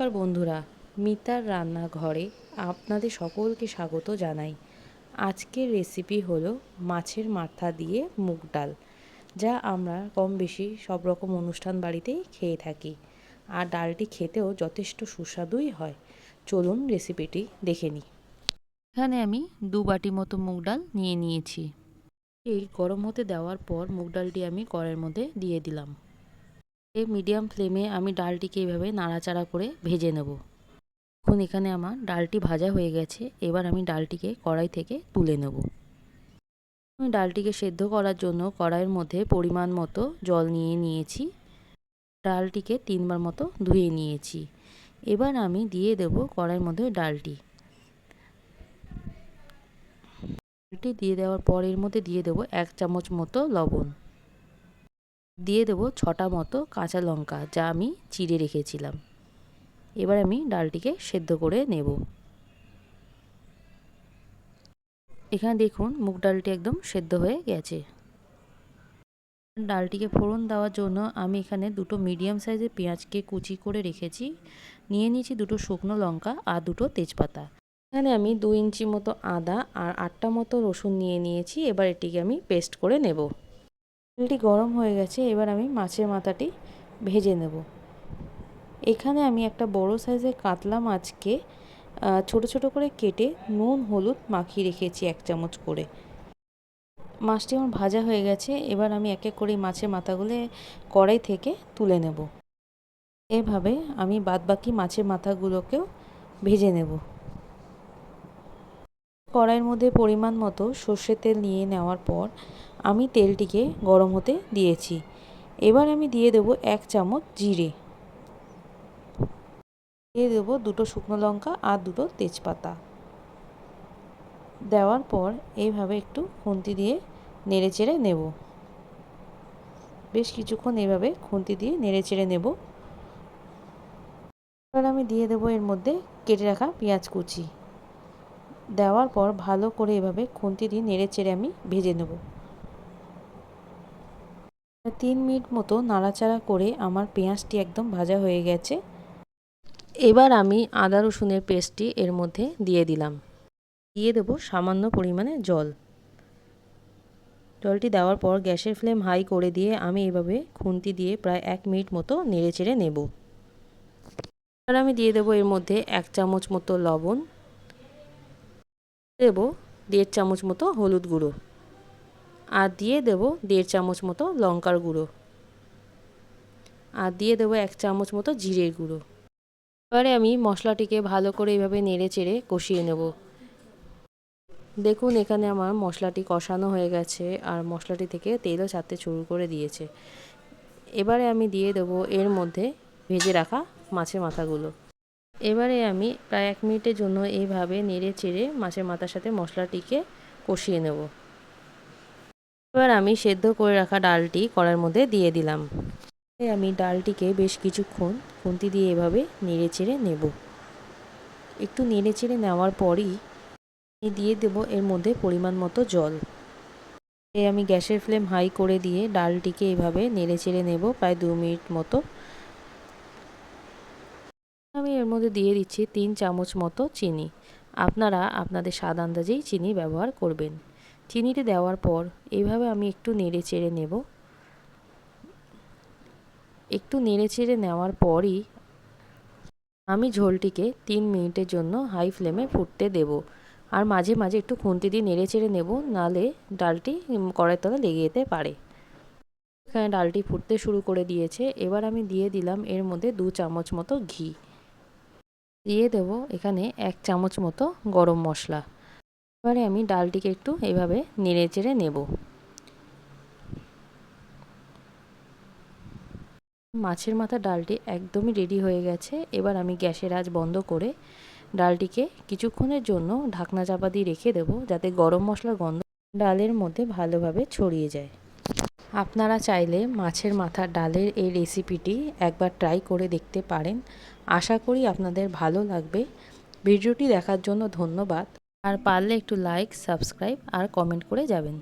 নমস্কার বন্ধুরা, মিতার রান্নাঘরে আপনাদের সকলকে স্বাগত জানাই। আজকের রেসিপি হলো মাছের মাথা দিয়ে মুগ ডাল, যা আমরা কম বেশি সব রকম অনুষ্ঠান বাড়িতেই খেয়ে থাকি। আর ডালটি খেতেও যথেষ্ট সুস্বাদুই হয়। চলুন রেসিপিটি দেখে নিই। এখানে আমি দু বাটি মতো মুগ ডাল নিয়ে নিয়েছি। এই গরম হতে দেওয়ার পর মুগ ডালটি আমি কড়াইয়ের মধ্যে দিয়ে দিলাম। মিডিয়াম ফ্লেমে আমি ডালটিকে এইভাবে নাড়াচাড়া করে ভেজে নেব। এখন এখানে আমার ডালটি ভাজা হয়ে গেছে। এবার আমি ডালটিকে কড়াই থেকে তুলে নেব। আমি ডালটিকে সেদ্ধ করার জন্য কড়াইয়ের মধ্যে পরিমাণ মতো জল নিয়ে নিয়েছি। ডালটিকে তিনবার মতো ধুয়ে নিয়েছি। এবার আমি দিয়ে দেব কড়াইয়ের মধ্যে ডালটি। ডালটি দিয়ে দেওয়ার পর এর মধ্যে দিয়ে দেবো এক চামচ মতো লবণ। দিয়ে দেবো ছটা মতো কাঁচা লঙ্কা যা আমি চিড়ে রেখেছিলাম। এবার আমি ডালটিকে সেদ্ধ করে নেব। এখানে দেখুন মুগ ডালটি একদম সেদ্ধ হয়ে গেছে। ডালটিকে ফোড়ন দেওয়ার জন্য আমি এখানে দুটো মিডিয়াম সাইজের পেঁয়াজকে কুচি করে রেখেছি। নিয়ে নিয়েছি দুটো শুকনো লঙ্কা আর দুটো তেজপাতা। এখানে আমি দু ইঞ্চি মতো আদা আর আটটা মতো রসুন নিয়ে নিয়েছি। এবার এটিকে আমি পেস্ট করে নেব। তেলটি গরম হয়ে গেছে, এবার আমি মাছের মাথাটি ভেজে নেব। এখানে আমি একটা বড় সাইজের কাতলা মাছকে ছোট ছোট করে কেটে নুন, হলুদ মাখিয়ে রেখেছি এক চামচ করে। মাছটি আমার ভাজা হয়ে গেছে, এবার আমি এক এক করে মাছের মাথাগুলো কড়াই থেকে তুলে নেব। এভাবে আমি বাদবাকি মাছের মাথাগুলোকেও ভেজে নেব। কড়াইয়ের মধ্যে পরিমাণ মতো সর্ষের তেল নিয়ে নেওয়ার পর আমি তেলটিকে গরম হতে দিয়েছি। এবার আমি দিয়ে দেবো এক চামচ জিরে। দিয়ে দেবো দুটো শুকনো লঙ্কা আর দুটো তেজপাতা। দেওয়ার পর এইভাবে একটু খুন্তি দিয়ে নেড়ে চেড়ে নেব। বেশ কিছুক্ষণ এভাবে খুন্তি দিয়ে নেড়ে চেড়ে নেব। এবার আমি দিয়ে দেবো এর মধ্যে কেটে রাখা পেঁয়াজ কুচি। দেওয়ার পর ভালো করে এভাবে খুন্তি দিয়ে নেড়ে চেড়ে আমি ভেজে নেব। তিন মিনিট মতো নাড়াচাড়া করে আমার পেঁয়াজটি একদম ভাজা হয়ে গেছে। এবার আমি আদা রসুনের পেস্টটি এর মধ্যে দিয়ে দিলাম। দিয়ে দেবো সামান্য পরিমাণে জল। জলটি দেওয়ার পর গ্যাসের ফ্লেম হাই করে দিয়ে আমি এভাবে খুন্তি দিয়ে প্রায় এক মিনিট মতো নেড়ে চেড়ে নেব। এবার আমি দিয়ে দেবো এর মধ্যে এক চামচ মতো লবণ। দেবো দেড় চামচ মতো হলুদ গুঁড়ো আর দিয়ে দেব দেড় চামচ মতো লঙ্কার গুঁড়ো আর দিয়ে দেবো এক চামচ মতো জিরের গুঁড়ো। এবারে আমি মশলাটিকে ভালো করে এইভাবে নেড়ে চেড়ে কষিয়ে নেব। দেখুন, এখানে আমার মশলাটি কষানো হয়ে গেছে আর মশলাটি থেকে তেলও ছাড়তে শুরু করে দিয়েছে। এবারে আমি দিয়ে দেবো এর মধ্যে ভেজে রাখা মাছের মাথাগুলো। এবারে আমি প্রায় এক মিনিটের জন্য এইভাবে নেড়ে চেড়ে মাছের মাথার সাথে মশলাটিকে কষিয়ে নেব। এবার আমি সেদ্ধ করে রাখা ডালটি কড়ার মধ্যে দিয়ে দিলাম। আমি ডালটিকে বেশ কিছুক্ষণ খুন্তি দিয়ে এভাবে নেড়ে চেড়ে নেব। একটু নেড়ে চেড়ে নেওয়ার পরই দিয়ে দেব এর মধ্যে পরিমাণ মতো জল। আমি গ্যাসের ফ্লেম হাই করে দিয়ে ডালটিকে এভাবে নেড়ে চেড়ে নেব প্রায় দু মিনিট মতো। আমি এর মধ্যে দিয়ে দিচ্ছি তিন চামচ মতো চিনি। আপনারা আপনাদের স্বাদ আন্দাজেই চিনি ব্যবহার করবেন। চিনিটি দেওয়ার পর এইভাবে আমি একটু নেড়ে চেড়ে নেব। একটু নেড়ে চেড়ে নেওয়ার পরই আমি ঝোলটিকে তিন মিনিটের জন্য হাই ফ্লেমে ফুটতে দেব। আর মাঝে মাঝে একটু খুন্তি দিয়ে নেড়ে চেড়ে নেব, নালে ডালটি কড়াইয়ের তলা লেগে যেতে পারে। এখানে ডালটি ফুটতে শুরু করে দিয়েছে। এবার আমি দিয়ে দিলাম এর মধ্যে দু চামচ মতো ঘি। দিয়ে দেব এখানে এক চামচ মতো গরম মশলা। এবারে আমি ডালটিকে একটু এভাবে নেড়ে চেড়ে নেব। মাছের মাথা ডালটি একদমই রেডি হয়ে গেছে। এবার আমি গ্যাসের আজ বন্ধ করে ডালটিকে কিছুক্ষণের জন্য ঢাকনা চাপা দিয়ে রেখে দেবো, যাতে গরম মশলার গন্ধ ডালের মধ্যে ভালোভাবে ছড়িয়ে যায়। আপনারা চাইলে মাছের মাথা ডালের এই রেসিপিটি একবার ট্রাই করে দেখতে পারেন। আশা করি আপনাদের ভালো লাগবে। ভিডিওটি দেখার জন্য ধন্যবাদ। আর পারলে একটু লাইক সাবস্ক্রাইব আর কমেন্ট করে যাবেন।